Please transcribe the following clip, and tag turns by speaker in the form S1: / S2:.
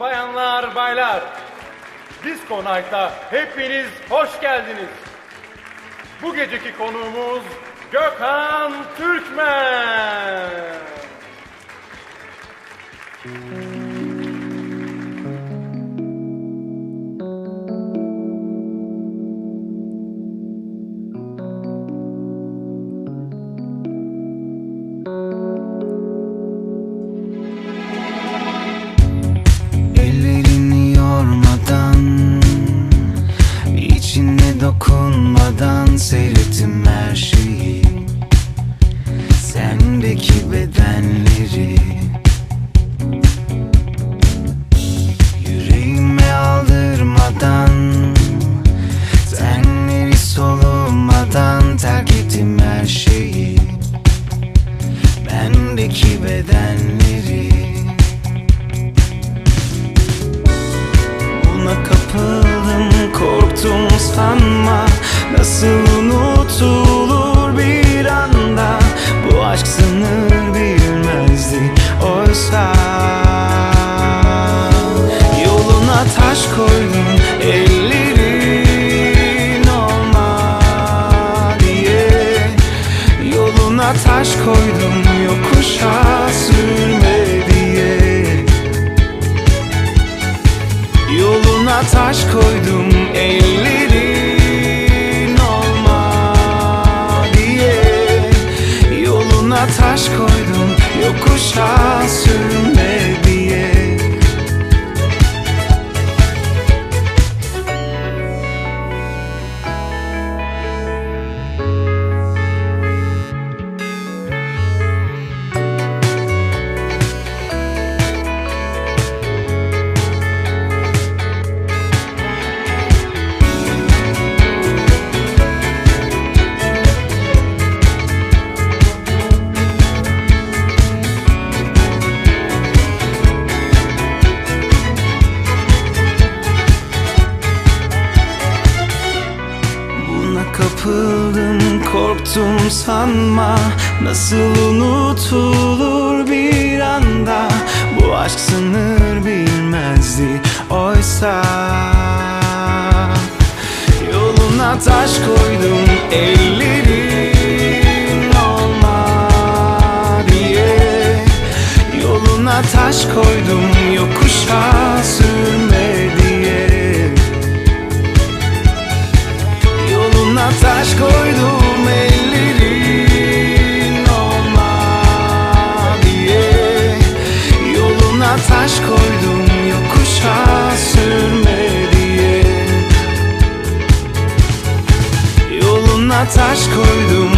S1: Bayanlar, baylar, Disco Night'a hepiniz hoş geldiniz. Bu geceki konuğumuz Gökhan Türkmen.
S2: Dokunmadan Seyrettim her şeyi. Sendeki bedenleri. Yüreğime aldırmadan Tenleri solumadan Terk ettim her şeyi. Bendeki bedenleri. Buna kapıldım korktum sanma Nasıl unutulur bir anda? Bu aşk sınır bilmezdi oysa. Yoluna taş koydum ellerin olma diye. Yoluna taş koydum korktum sanma. Nasıl unutulur bir anda? Bu aşk sınır bilmezdi oysa. Yoluna taş koydum ellerin olma diye Yoluna taş koydum yokuşa sürme taş koydum